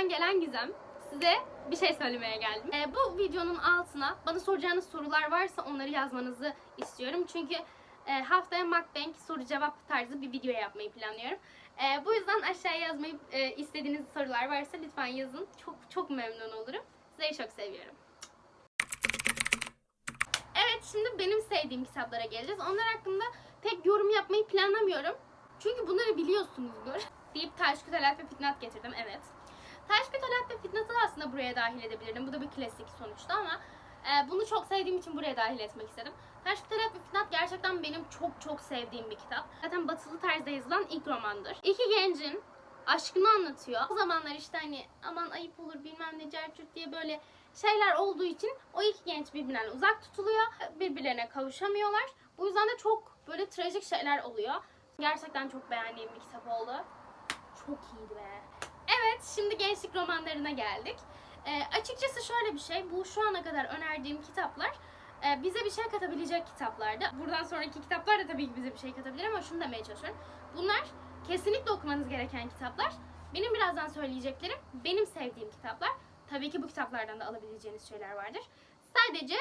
ben gelen Gizem. Size bir şey söylemeye geldim. Ee, bu videonun altına bana soracağınız sorular varsa onları yazmanızı istiyorum. Çünkü e, haftaya mukbang soru cevap tarzı bir video yapmayı planlıyorum. Ee, bu yüzden aşağıya yazmayı e, istediğiniz sorular varsa lütfen yazın. Çok çok memnun olurum. Sizleri çok seviyorum. Evet şimdi benim sevdiğim kitaplara geleceğiz. Onlar hakkında pek yorum yapmayı planlamıyorum. Çünkü bunları biliyorsunuzdur. Deyip Taşkut Talat ve Fitnat getirdim. Evet. Taşkut Talat ve Fitnat'ı da aslında buraya dahil edebilirdim. Bu da bir klasik sonuçta ama e, bunu çok sevdiğim için buraya dahil etmek istedim. Taşkut Talat ve Fitnat gerçekten benim çok çok sevdiğim bir kitap. Zaten batılı tarzda yazılan ilk romandır. İki gencin aşkını anlatıyor. O zamanlar işte hani aman ayıp olur bilmem ne cerçürt diye böyle şeyler olduğu için o iki genç birbirinden uzak tutuluyor. Birbirlerine kavuşamıyorlar. Bu yüzden de çok böyle trajik şeyler oluyor. Gerçekten çok beğendiğim bir kitap oldu. Çok iyiydi be. Evet şimdi gençlik romanlarına geldik. Ee, açıkçası şöyle bir şey. Bu şu ana kadar önerdiğim kitaplar e, bize bir şey katabilecek kitaplardı. Buradan sonraki kitaplar da tabii ki bize bir şey katabilir ama şunu demeye çalışıyorum. Bunlar kesinlikle okumanız gereken kitaplar. Benim birazdan söyleyeceklerim benim sevdiğim kitaplar. Tabii ki bu kitaplardan da alabileceğiniz şeyler vardır. Sadece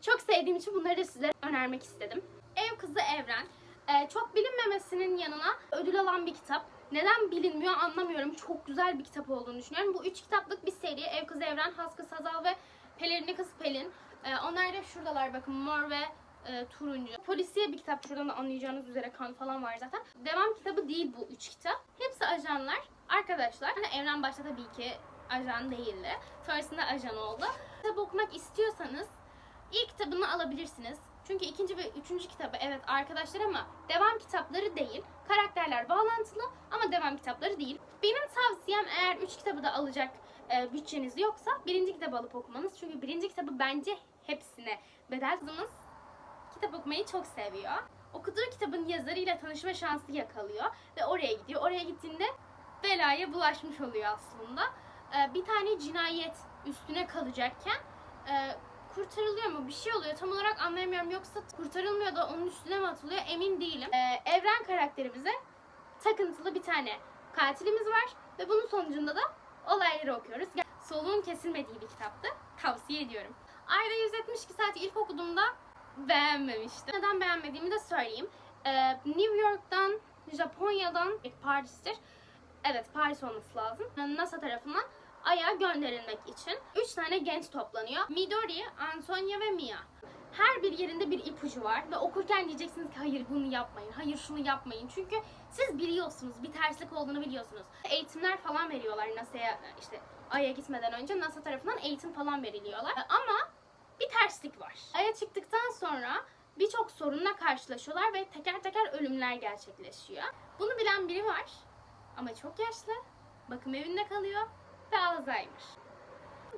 çok sevdiğim için bunları da size önermek istedim. Ev Kızı Evren. Ee, çok bilinmemesinin yanına ödül alan bir kitap. Neden bilinmiyor anlamıyorum. Çok güzel bir kitap olduğunu düşünüyorum. Bu üç kitaplık bir seri. Ev Kızı Evren, Has Kız Hazal ve Pelerini Kız Pelin. Ee, onlar da şuradalar bakın mor ve e, turuncu. Polisiye bir kitap. Şuradan da anlayacağınız üzere kan falan var zaten. Devam kitabı değil bu üç kitap. Hepsi ajanlar. Arkadaşlar. Hani Evren başta tabii ki ajan değildi. Sonrasında ajan oldu. Kitap okumak istiyorsanız ilk kitabını alabilirsiniz. Çünkü ikinci ve üçüncü kitabı evet arkadaşlar ama devam kitapları değil. Karakterler bağlantılı ama devam kitapları değil. Benim tavsiyem eğer üç kitabı da alacak e, bütçeniz yoksa birinci kitabı alıp okumanız. Çünkü birinci kitabı bence hepsine bedel. Kızımız kitap okumayı çok seviyor. Okuduğu kitabın yazarıyla tanışma şansı yakalıyor ve oraya gidiyor. Oraya gittiğinde belaya bulaşmış oluyor aslında. Ee, bir tane cinayet üstüne kalacakken e, kurtarılıyor mu? Bir şey oluyor. Tam olarak anlayamıyorum. Yoksa kurtarılmıyor da onun üstüne mi atılıyor? Emin değilim. Ee, Evren karakterimize takıntılı bir tane katilimiz var ve bunun sonucunda da olayları okuyoruz. Soluğun kesilmediği bir kitaptı. Tavsiye ediyorum. Ayda 172 saati ilk okuduğumda beğenmemiştim. Neden beğenmediğimi de söyleyeyim. Ee, New York'tan, Japonya'dan, Paris'tir. Evet Paris olması lazım. NASA tarafından Ay'a gönderilmek için 3 tane genç toplanıyor. Midori, Antonia ve Mia. Her bir yerinde bir ipucu var ve okurken diyeceksiniz ki hayır bunu yapmayın, hayır şunu yapmayın. Çünkü siz biliyorsunuz, bir terslik olduğunu biliyorsunuz. Eğitimler falan veriyorlar NASA'ya işte Ay'a gitmeden önce NASA tarafından eğitim falan veriliyorlar. Ama bir terslik var. Ay'a çıktıktan sonra birçok sorunla karşılaşıyorlar ve teker teker ölümler gerçekleşiyor. Bunu bilen biri var ama çok yaşlı, bakım evinde kalıyor Alzheimer.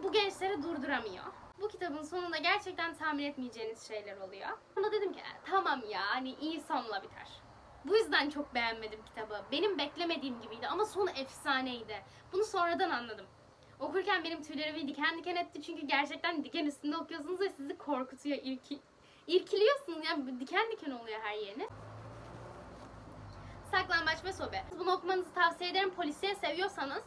Bu gençleri durduramıyor. Bu kitabın sonunda gerçekten tahmin etmeyeceğiniz şeyler oluyor. Ama dedim ki "E, tamam ya hani iyi sonla biter. Bu yüzden çok beğenmedim kitabı. Benim beklemediğim gibiydi ama sonu efsaneydi. Bunu sonradan anladım. Okurken benim tüylerimi diken diken etti çünkü gerçekten diken üstünde okuyorsunuz ve sizi korkutuyor. İrki, irkiliyorsunuz yani diken diken oluyor her yeriniz. Saklambaç ve sobe. Bunu okumanızı tavsiye ederim. Polisiye seviyorsanız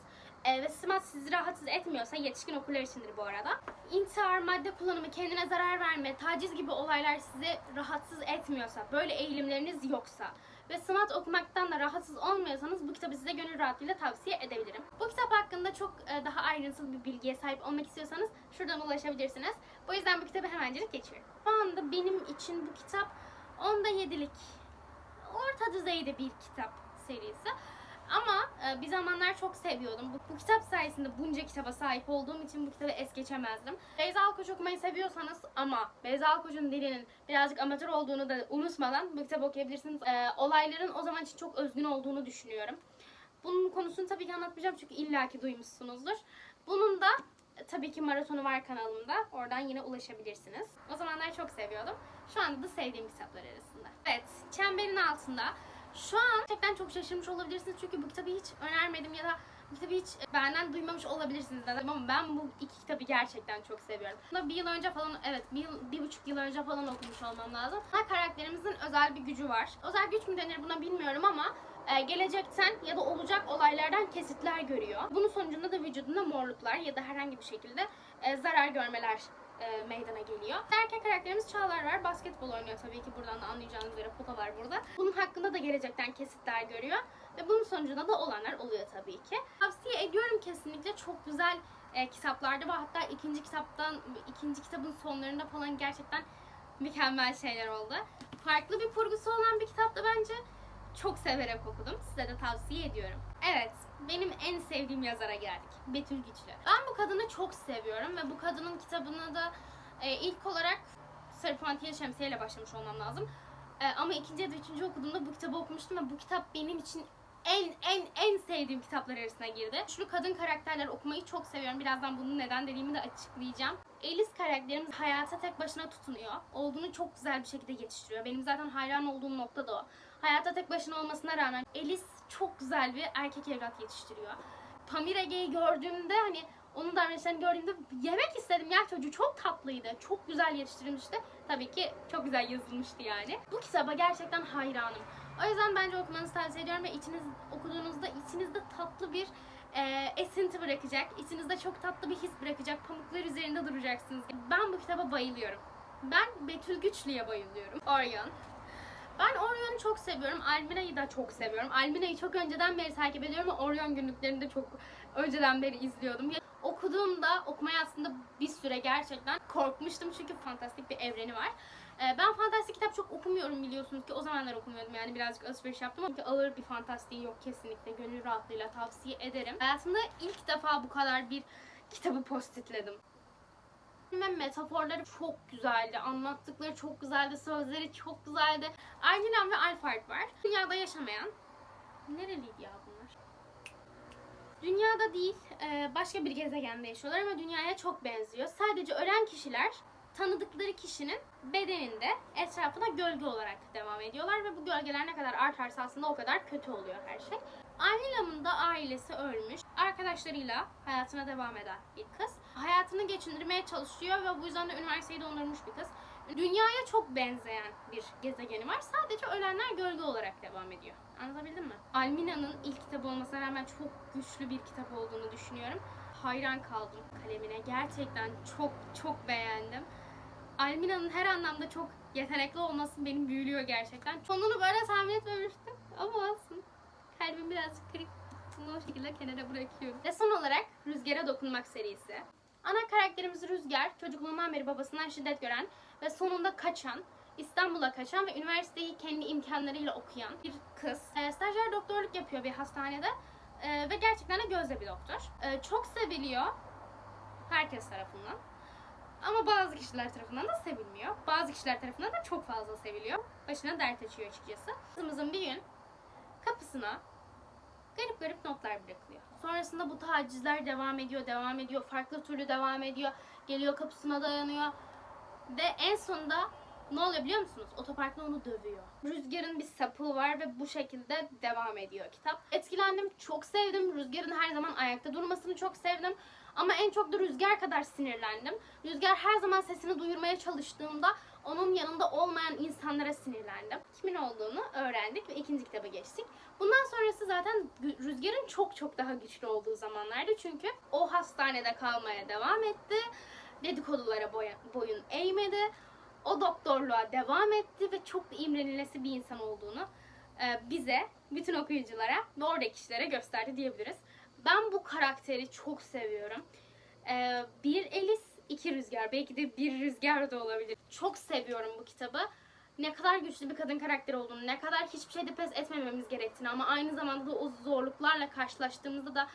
e, ve simat sizi rahatsız etmiyorsa yetişkin okurlar içindir bu arada. İntihar, madde kullanımı, kendine zarar verme, taciz gibi olaylar sizi rahatsız etmiyorsa, böyle eğilimleriniz yoksa ve SMAT okumaktan da rahatsız olmuyorsanız bu kitabı size gönül rahatlığıyla tavsiye edebilirim. Bu kitap hakkında çok e, daha ayrıntılı bir bilgiye sahip olmak istiyorsanız şuradan ulaşabilirsiniz. Bu yüzden bu kitabı hemencik geçiyorum. Şu anda benim için bu kitap onda yedilik orta düzeyde bir kitap serisi. Ama e, bir zamanlar çok seviyordum. Bu, bu kitap sayesinde bunca kitaba sahip olduğum için bu kitabı es geçemezdim. Beyza Alkoç okumayı seviyorsanız ama Beyza Alkoç'un dilinin birazcık amatör olduğunu da unutmadan bu kitabı okuyabilirsiniz. E, olayların o zaman için çok özgün olduğunu düşünüyorum. Bunun konusunu tabii ki anlatmayacağım çünkü illaki duymuşsunuzdur. Bunun da e, tabii ki maratonu var kanalımda. Oradan yine ulaşabilirsiniz. O zamanlar çok seviyordum. Şu anda da sevdiğim kitaplar arasında. Evet, Çemberin Altında. Şu an gerçekten çok şaşırmış olabilirsiniz çünkü bu kitabı hiç önermedim ya da bu kitabı hiç e, benden duymamış olabilirsiniz dedim ama ben bu iki kitabı gerçekten çok seviyorum. Bunu bir yıl önce falan, evet bir, yıl, bir buçuk yıl önce falan okumuş olmam lazım. Her karakterimizin özel bir gücü var. Özel güç mü denir buna bilmiyorum ama e, gelecekten ya da olacak olaylardan kesitler görüyor. Bunun sonucunda da vücudunda morluklar ya da herhangi bir şekilde e, zarar görmeler e, meydana geliyor. Erkek karakterimiz Çağlar var. Basketbol oynuyor tabii ki buradan da anlayacağınız üzere pota var burada. Bunun hakkında da gelecekten kesitler görüyor. Ve bunun sonucunda da olanlar oluyor tabii ki. Tavsiye ediyorum kesinlikle. Çok güzel e, kitaplardı ve hatta ikinci kitaptan, ikinci kitabın sonlarında falan gerçekten mükemmel şeyler oldu. Farklı bir kurgusu olan bir kitaptı bence. Çok severek okudum. Size de tavsiye ediyorum. Evet, benim en sevdiğim yazara geldik. Betül Güçlü. Ben bu kadını çok seviyorum ve bu kadının kitabını da e, ilk olarak Sarı Puantiye Şemsiye ile başlamış olmam lazım. E, ama ikinci ya da üçüncü okuduğumda bu kitabı okumuştum ve bu kitap benim için en en en sevdiğim kitaplar arasına girdi. Şu kadın karakterler okumayı çok seviyorum. Birazdan bunun neden dediğimi de açıklayacağım. Elis karakterimiz hayata tek başına tutunuyor. Olduğunu çok güzel bir şekilde yetiştiriyor. Benim zaten hayran olduğum nokta da o. Hayata tek başına olmasına rağmen Elis çok güzel bir erkek evlat yetiştiriyor. Pamir Ege'yi gördüğümde hani onun davranışlarını gördüğümde yemek istedim ya çocuğu çok tatlıydı. Çok güzel yetiştirilmişti. Tabii ki çok güzel yazılmıştı yani. Bu kitaba gerçekten hayranım. O yüzden bence okumanızı tavsiye ediyorum ve içiniz okuduğunuzda içinizde tatlı bir e, esinti bırakacak. İçinizde çok tatlı bir his bırakacak. Pamuklar üzerinde duracaksınız. Ben bu kitaba bayılıyorum. Ben Betül Güçlü'ye bayılıyorum. Orion. Ben Orion'u çok seviyorum. Almina'yı da çok seviyorum. Almina'yı çok önceden beri takip ediyorum ve Orion günlüklerini de çok önceden beri izliyordum. Okuduğumda, okumaya aslında bir süre gerçekten korkmuştum çünkü fantastik bir evreni var. Ee, ben fantastik kitap çok okumuyorum biliyorsunuz ki o zamanlar okumuyordum yani birazcık alışveriş yaptım ama ağır bir fantastiği yok kesinlikle gönül rahatlığıyla tavsiye ederim. Hayatımda ilk defa bu kadar bir kitabı postitledim. Ve metaforları çok güzeldi, anlattıkları çok güzeldi, sözleri çok güzeldi. Argilan ve Alfred var. Dünyada yaşamayan, nereliydi ya bunlar? Dünyada değil, e, başka bir gezegende yaşıyorlar ama dünyaya çok benziyor. Sadece ölen kişiler tanıdıkları kişinin bedeninde etrafına gölge olarak devam ediyorlar ve bu gölgeler ne kadar artarsa aslında o kadar kötü oluyor her şey. Anilam'ın da ailesi ölmüş. Arkadaşlarıyla hayatına devam eden bir kız. Hayatını geçindirmeye çalışıyor ve bu yüzden de üniversiteyi dondurmuş bir kız. Dünyaya çok benzeyen bir gezegeni var. Sadece ölenler gölge olarak devam ediyor. Anlatabildim mi? Almina'nın ilk kitabı olmasına rağmen çok güçlü bir kitap olduğunu düşünüyorum. Hayran kaldım kalemine. Gerçekten çok çok beğendim. Almina'nın her anlamda çok yetenekli olması beni büyülüyor gerçekten. Sonunu böyle tahmin etmemiştim ama olsun. Kalbim birazcık kırık. Bunu o şekilde kenara bırakıyorum. Ve son olarak Rüzgar'a Dokunmak serisi. Ana karakterimiz Rüzgar, çocukluğundan beri babasından şiddet gören ve sonunda kaçan, İstanbul'a kaçan ve üniversiteyi kendi imkanlarıyla okuyan bir kız. E, stajyer doktorluk yapıyor bir hastanede E, ve gerçekten de gözde bir doktor. E, çok seviliyor herkes tarafından. Ama bazı kişiler tarafından da sevilmiyor. Bazı kişiler tarafından da çok fazla seviliyor. Başına dert açıyor açıkçası. Kızımızın bir gün kapısına garip garip notlar bırakılıyor. Sonrasında bu tacizler devam ediyor, devam ediyor. Farklı türlü devam ediyor. Geliyor kapısına dayanıyor. Ve en sonunda ne oluyor biliyor musunuz? Otoparkta onu dövüyor. Rüzgar'ın bir sapığı var ve bu şekilde devam ediyor kitap. Etkilendim, çok sevdim. Rüzgar'ın her zaman ayakta durmasını çok sevdim. Ama en çok da Rüzgar kadar sinirlendim. Rüzgar her zaman sesini duyurmaya çalıştığında onun yanında olmayan insanlara sinirlendim. Kimin olduğunu öğrendik ve ikinci kitaba geçtik. Bundan sonrası zaten Rüzgar'ın çok çok daha güçlü olduğu zamanlardı. Çünkü o hastanede kalmaya devam etti. Dedikodulara boyun eğmedi. O doktorluğa devam etti ve çok da imrenilesi bir insan olduğunu e, bize, bütün okuyuculara ve oradaki kişilere gösterdi diyebiliriz. Ben bu karakteri çok seviyorum. E, bir Elis, iki Rüzgar. Belki de bir Rüzgar da olabilir. Çok seviyorum bu kitabı. Ne kadar güçlü bir kadın karakteri olduğunu, ne kadar hiçbir şeyde pes etmememiz gerektiğini ama aynı zamanda da o zorluklarla karşılaştığımızda da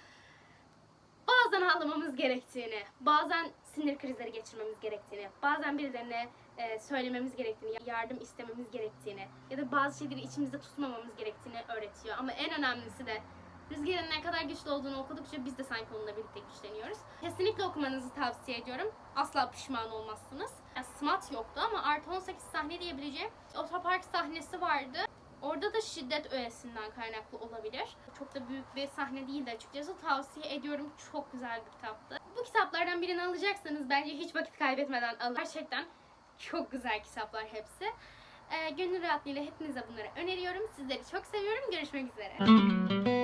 bazen ağlamamız gerektiğini, bazen sinir krizleri geçirmemiz gerektiğini, bazen birilerine e, söylememiz gerektiğini, yardım istememiz gerektiğini ya da bazı şeyleri içimizde tutmamamız gerektiğini öğretiyor. Ama en önemlisi de Rüzgar'ın ne kadar güçlü olduğunu okudukça biz de sanki onunla birlikte güçleniyoruz. Kesinlikle okumanızı tavsiye ediyorum. Asla pişman olmazsınız. Yani SMAT yoktu ama artı 18 sahne diyebileceğim otopark sahnesi vardı. Orada da şiddet öğesinden kaynaklı olabilir. Çok da büyük bir sahne değildi açıkçası. Tavsiye ediyorum. Çok güzel bir kitaptı. Bu kitaplardan birini alacaksanız bence hiç vakit kaybetmeden alın. Gerçekten çok güzel kitaplar hepsi. Ee, gönül rahatlığıyla hepinize bunları öneriyorum. Sizleri çok seviyorum. Görüşmek üzere.